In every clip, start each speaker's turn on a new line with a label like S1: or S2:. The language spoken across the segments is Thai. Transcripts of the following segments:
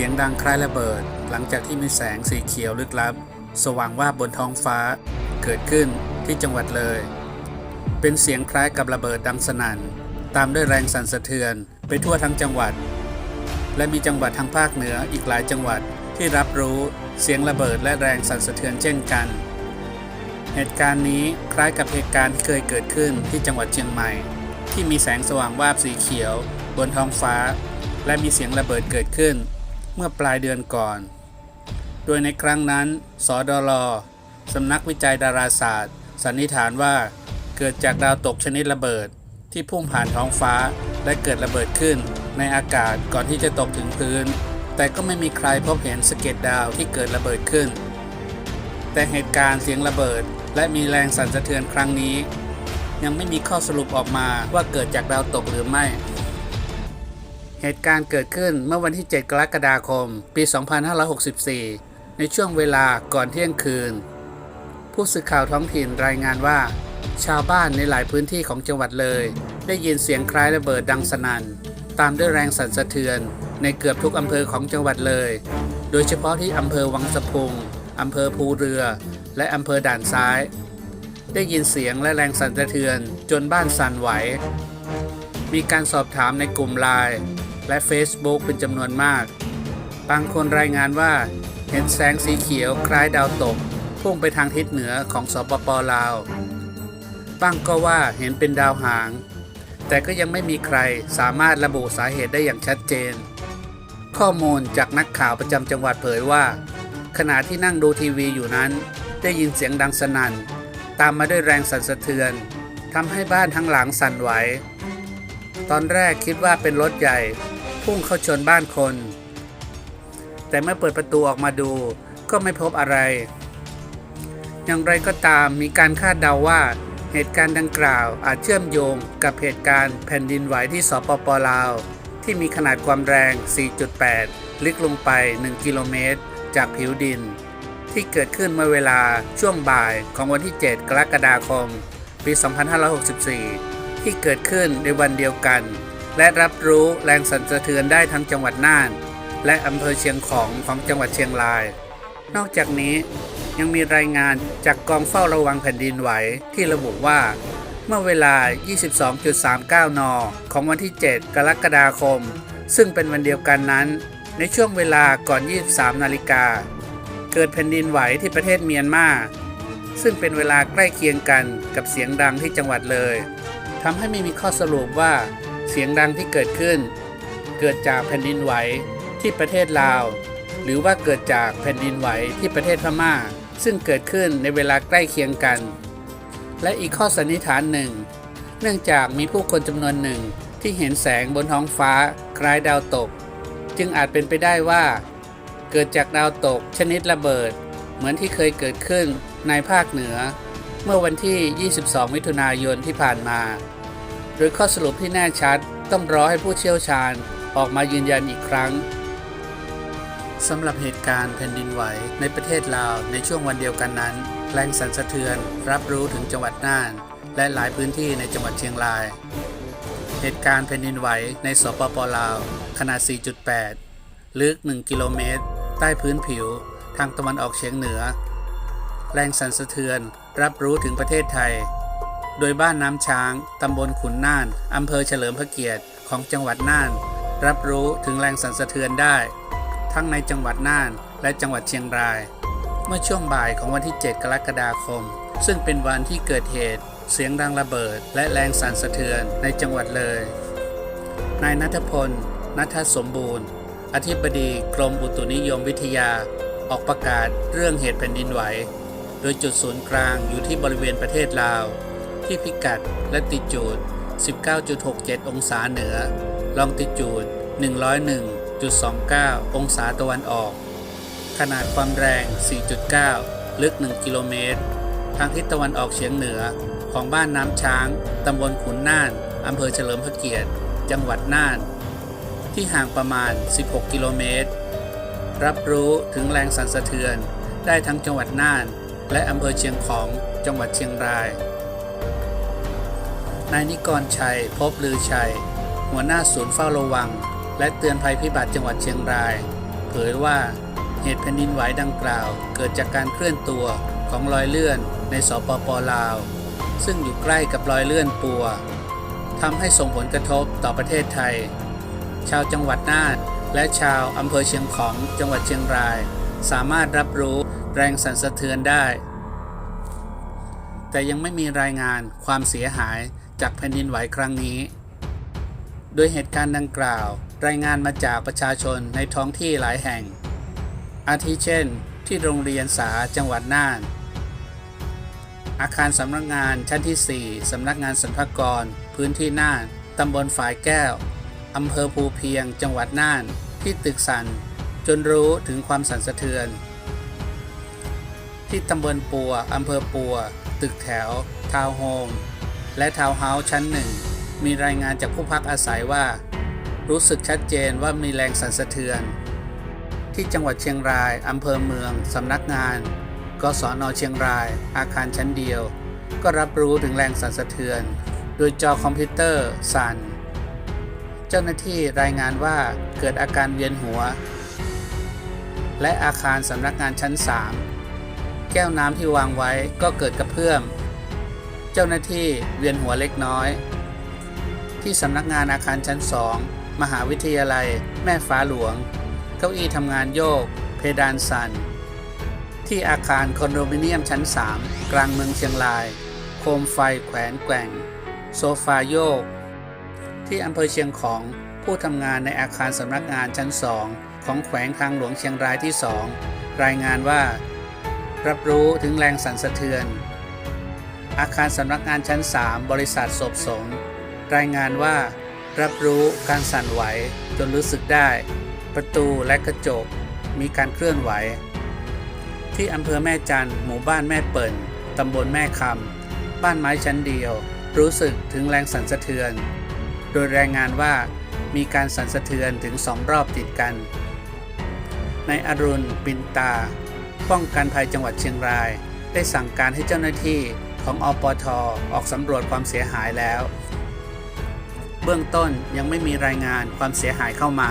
S1: สียงดังคล้ายระเบิด หลังจากที่มีแสงสีเขียวลึกลับ สว่างว่าบนท้องฟ้า เกิดขึ้นที่จังหวัดเลย เป็นเสียงคล้ายกับระเบิดดังสนั่น ตามด้วยแรงสั่นสะเทือนไปทั่วทั้งจังหวัด และมีจังหวัดทางภาคเหนืออีกหลายจังหวัดที่รับรู้เสียงระเบิดและแรงสั่นสะเทือนเช่นกัน เหตุการณ์นี้คล้ายกับเหตุการณ์ที่เคยเกิดขึ้นที่จังหวัดเชียงใหม่ ที่มีแสงสว่างวาบสีเขียว บนท้องฟ้า และมีเสียงระเบิดเกิดขึ้น เมื่อปลายเดือนก่อน โดยในครั้งนั้น สดลสำนักวิจัยดาราศาสตร์ สันนิษฐานว่าเกิดจากดาวตกชนิดระเบิด ที่พุ่งผ่านท้องฟ้าและเกิดระเบิดขึ้น ในอากาศก่อนที่จะตกถึงพื้น แต่ก็ไม่มีใครพบเห็นสะเก็ดดาวที่เกิดระเบิดขึ้น แต่เหตุการณ์เสียงระเบิด และมีแรงสั่นสะเทือนครั้งนี้ ยังไม่มีข้อสรุปออกมาว่าเกิดจากดาวตกหรือไม่ เหตุการณ์เกิดขึ้นเมื่อวันที่ 7 กรกฎาคม ปี 2564 ในช่วงเวลาก่อนเที่ยงคืน ผู้สื่อข่าวท้องถิ่นรายงานว่า ชาวบ้านในหลายพื้นที่ของจังหวัดเลย ได้ยินเสียงคล้ายระเบิดดังสนั่น ตามด้วยแรงสั่นสะเทือน ในเกือบทุกอำเภอของจังหวัดเลย โดยเฉพาะที่อำเภอวังสะพุงอำเภอภูเรือ และอำเภอด่านซ้าย ได้ยินเสียงและแรงสั่นสะเทือนจนบ้านสั่นไหว มีการสอบถามในกลุ่มไลน์ และ Facebook เป็นจำนวนมาก บางคนรายงานว่าเห็นแสงสีเขียวคล้ายดาวตก พุ่งไปทางทิศเหนือของสปปลาวบางก็ว่าเห็นเป็นดาวหาง แต่ก็ยังไม่มีใครสามารถระบุสาเหตุได้อย่างชัดเจน ข้อมูลจากนักข่าวประจำจังหวัดเผยว่า ขณะที่นั่งดูทีวีอยู่นั้น ได้ยินเสียงดังสนั่น ตามมาด้วยแรงสั่นสะเทือนทำให้บ้านทั้งหลังสั่นไหว ตอนแรกคิดว่าเป็นรถใหญ่ พุ่งเข้าชนบ้านคน แต่เมื่อเปิดประตูออกมาดูก็ไม่พบอะไร อย่างไรก็ตามมีการคาดเดาว่าเหตุการณ์ดังกล่าวอาจเชื่อมโยงกับเหตุการณ์แผ่นดินไหวที่สปปลาว ที่มีขนาดความแรง 4.8 ลึกลงไป 1 กิโลเมตร จากผิวดิน ที่เกิดขึ้นเมื่อเวลาช่วงบ่ายของวันที่ 7 กรกฎาคม ปี 2564 ที่เกิดขึ้นในวันเดียวกัน และรับรู้แรงสั่นสะเทือนได้ทั้งจังหวัดน่าน และอำเภอเชียงของของจังหวัดเชียงราย นอกจากนี้ยังมีรายงานจากกองเฝ้าระวังแผ่นดินไหวที่ระบุว่า เมื่อเวลา 22.39 น ของวันที่ 7 กรกฎาคม ซึ่งเป็นวันเดียวกันนั้น ในช่วงเวลาก่อน 23 นาฬิกา เกิดแผ่นดินไหวที่ประเทศเมียนมาซึ่งเป็นเวลาใกล้เคียงกันกับเสียงดังที่จังหวัดเลยทำให้ไม่มีข้อสรุปว่า เสียงดังที่เกิดขึ้น เกิดจากแผ่นดินไหวที่ประเทศลาว หรือว่าเกิดจากแผ่นดินไหวที่ประเทศพม่า ซึ่งเกิดขึ้นในเวลาใกล้เคียงกัน และอีกข้อสันนิษฐานหนึ่ง เนื่องจากมีผู้คนจำนวนหนึ่งที่เห็นแสงบนท้องฟ้าคล้ายดาวตก จึงอาจเป็นไปได้ว่า เกิดจากดาวตกชนิดระเบิด เหมือนที่เคยเกิดขึ้นในภาคเหนือ เมื่อวันที่ 22 มิถุนายนที่ผ่านมา โดยข้อสรุปที่แน่ชัด ต้องรอให้ผู้เชี่ยวชาญออกมายืนยันอีกครั้งสำหรับเหตุการณ์แผ่นดินไหวในประเทศลาวในช่วงวันเดียวกันนั้น แรงสั่นสะเทือนรับรู้ถึงจังหวัดน่าน และหลายพื้นที่ในจังหวัดเชียงราย เหตุการณ์แผ่นดินไหวในสปปลาว ขนาด 4.8 ลึก 1 กิโลเมตร ใต้พื้นผิว ทางตะวันออกเฉียงเหนือ แรงสั่นสะเทือนรับรู้ถึงประเทศไทย โดยบ้านน้ำช้าง ตำบลขุนน่าน อำเภอเฉลิมพระเกียรติของจังหวัดน่าน รับรู้ถึงแรงสั่นสะเทือนได้ ทั้งในจังหวัดน่านและจังหวัดเชียงราย เมื่อช่วงบ่ายของวันที่ 7 กรกฎาคม ซึ่งเป็นวันที่เกิดเหตุ เสียงดังระเบิด และแรงสั่นสะเทือนในจังหวัดเลย นายนัทพล นัทสมบูรณ์ อธิบดีกรมอุตุนิยมวิทยา ออกประกาศเรื่องเหตุแผ่นดินไหว โดยจุดศูนย์กลางอยู่ที่บริเวณประเทศลาว ที่พิกัดและติจูด 19.67 องศาเหนือ ลองติจูด 101.29 องศาตะวันออก ขนาดความแรง 4.9 ลึก 1 กิโลเมตร ทางทิศตะวันออกเฉียงเหนือของบ้านน้ำช้าง ตำบลขุนน่าน อำเภอเฉลิมพระเกียรติ จังหวัดน่าน ที่ห่างประมาณ 16 กิโลเมตร รับรู้ถึงแรงสั่นสะเทือนได้ทั้งจังหวัดน่าน และอำเภอเชียงของ จังหวัดเชียงราย นายนิกรชัย พบลือชัย หัวหน้าศูนย์เฝ้าระวัง และเตือนภัยพิบัติจังหวัดเชียงราย เผยว่าเหตุแผ่นดินไหวดังกล่าว เกิดจากการเคลื่อนตัวของรอยเลื่อนในสปปลาว ซึ่งอยู่ใกล้กับรอยเลื่อนปัวทำให้ส่งผลกระทบต่อประเทศไทย ชาวจังหวัดน่านและชาวอำเภอเชียงของจังหวัดเชียงราย สามารถรับรู้แรงสั่นสะเทือนได้ แต่ยังไม่มีรายงานความเสียหาย จากแผ่นดินไหวครั้งนี้ โดยเหตุการณ์ดังกล่าว รายงานมาจากประชาชนในท้องที่หลายแห่ง อาทิเช่น ที่โรงเรียนสาจังหวัดน่าน อาคารสำนักงานชั้นที่ 4 สำนักงานสรรพากร พื้นที่น่าน ตำบลฝายแก้ว อำเภอภูเพียง จังหวัดน่าน ที่ตึกสันจนรู้ถึงความสั่นสะเทือน ที่ตำบลปัว อำเภอปัว ตึกแถว ทาวน์โฮม และทาวน์เฮาส์ชั้นหนึ่งมีรายงานจากผู้พักอาศัยว่า รู้สึกชัดเจนว่ามีแรงสั่นสะเทือน ที่จังหวัดเชียงรายอำเภอเมืองสำนักงานกศนเชียงราย อาคารชั้นเดียว ก็รับรู้ถึงแรงสั่นสะเทือน โดยจอคอมพิวเตอร์สั่น เจ้าหน้าที่รายงานว่าเกิดอาการเวียนหัว และอาคารสำนักงานชั้น 3 แก้วน้ำที่วางไว้ก็เกิดกระเพื่อม เจ้าหน้าที่เวียนหัวเล็กน้อย ที่สำนักงานอาคารชั้น2มหาวิทยาลัย แม่ฟ้าหลวง เก้าอี้ทำงานโยก เพดานสั่นที่อาคารคอนโดมิเนียมชั้น 3 กลางเมืองเชียงราย โคมไฟแขวนแกว่ง โซฟาโยก ที่อำเภอเชียงของผู้ทำงานในอาคารสำนักงานชั้น2ของแขวงทางหลวงเชียงรายที่ 2 รายงานว่า รับรู้ถึงแรงสั่นสะเทือน อาคารสำนักงานชั้น 3 บริษัทศพสงรายงานว่า รับรู้การสั่นไหวจนรู้สึกได้ ประตูและกระจกมีการเคลื่อนไหว ที่อำเภอแม่จันหมู่บ้านแม่เปิ่นตำบลแม่คำบ้านไม้ชั้นเดียว รู้สึกถึงแรงสั่นสะเทือน โดยรายงานว่ามีการสั่นสะเทือนถึงสองรอบติดกัน ในอรุณปินตา ป้องกันภัยจังหวัดเชียงราย ได้สั่งการให้เจ้าหน้าที่ ของอปทออกสำรวจความเสียหายแล้ว เบื้องต้นยังไม่มีรายงานความเสียหายเข้ามา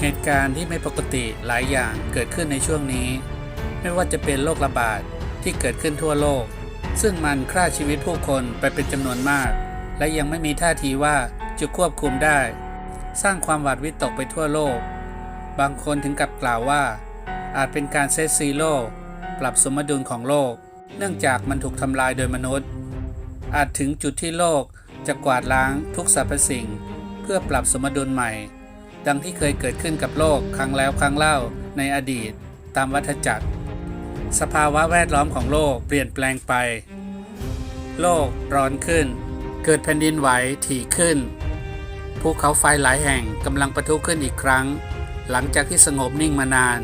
S1: เหตุการณ์ที่ไม่ปกติหลายอย่างเกิดขึ้นในช่วงนี้ ไม่ว่าจะเป็นโรคระบาดที่เกิดขึ้นทั่วโลก ซึ่งมันฆ่าชีวิตผู้คนไปเป็นจำนวนมาก และยังไม่มีท่าทีว่าจะควบคุมได้ สร้างความหวาดวิตกไปทั่วโลก บางคนถึงกับกล่าวว่า อาจเป็นการเซตซีโร่ปรับสมดุลของโลก เนื่องจากมันถูกทำลายโดยมนุษย์ อาจถึงจุดที่โลกจะกวาดล้างทุกสรรพสิ่ง เพื่อปรับสมดุลใหม่ ดังที่เคยเกิดขึ้นกับโลกครั้งแล้วครั้งเล่าในอดีต ตามวัฏจักร สภาวะแวดล้อมของโลกเปลี่ยนแปลงไป โลกร้อนขึ้น เกิดแผ่นดินไหวถี่ขึ้นภูเขาไฟหลายแห่งกำลังปะทุขึ้นอีกครั้ง หลังจากที่สงบนิ่งมานาน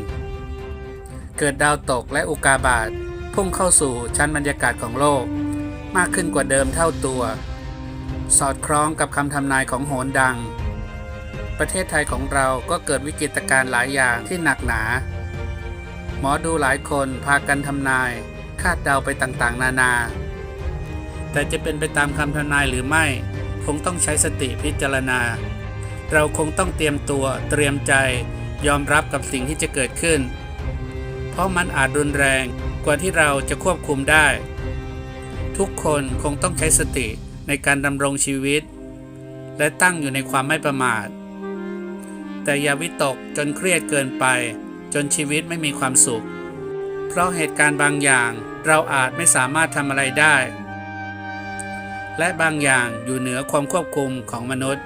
S1: เกิดดาวตกและอุกาบาต พุ่งเข้าสู่ชั้นบรรยากาศของโลก มากขึ้นกว่าเดิมเท่าตัว สอดคล้องกับคำทำนายของโหนดัง ประเทศไทยของเราก็เกิดวิกฤตการณ์หลายอย่างที่หนักหนา หมอดูหลายคนพากันทำนาย คาดเดาไปต่างๆ นานา แต่จะเป็นไปตามคำทำนายหรือไม่ คงต้องใช้สติพิจารณา เราคงต้องเตรียมตัวเตรียมใจยอมรับกับสิ่งที่จะเกิดขึ้น เพราะมันอาจรุนแรง กว่าที่เราจะควบคุมได้ ทุกคนคงต้องใช้สติในการดำรงชีวิต และตั้งอยู่ในความไม่ประมาท แต่อย่าวิตกจนเครียดเกินไป จนชีวิตไม่มีความสุข เพราะเหตุการณ์บางอย่างเราอาจไม่สามารถทำอะไรได้ และบางอย่างอยู่เหนือความควบคุมของมนุษย์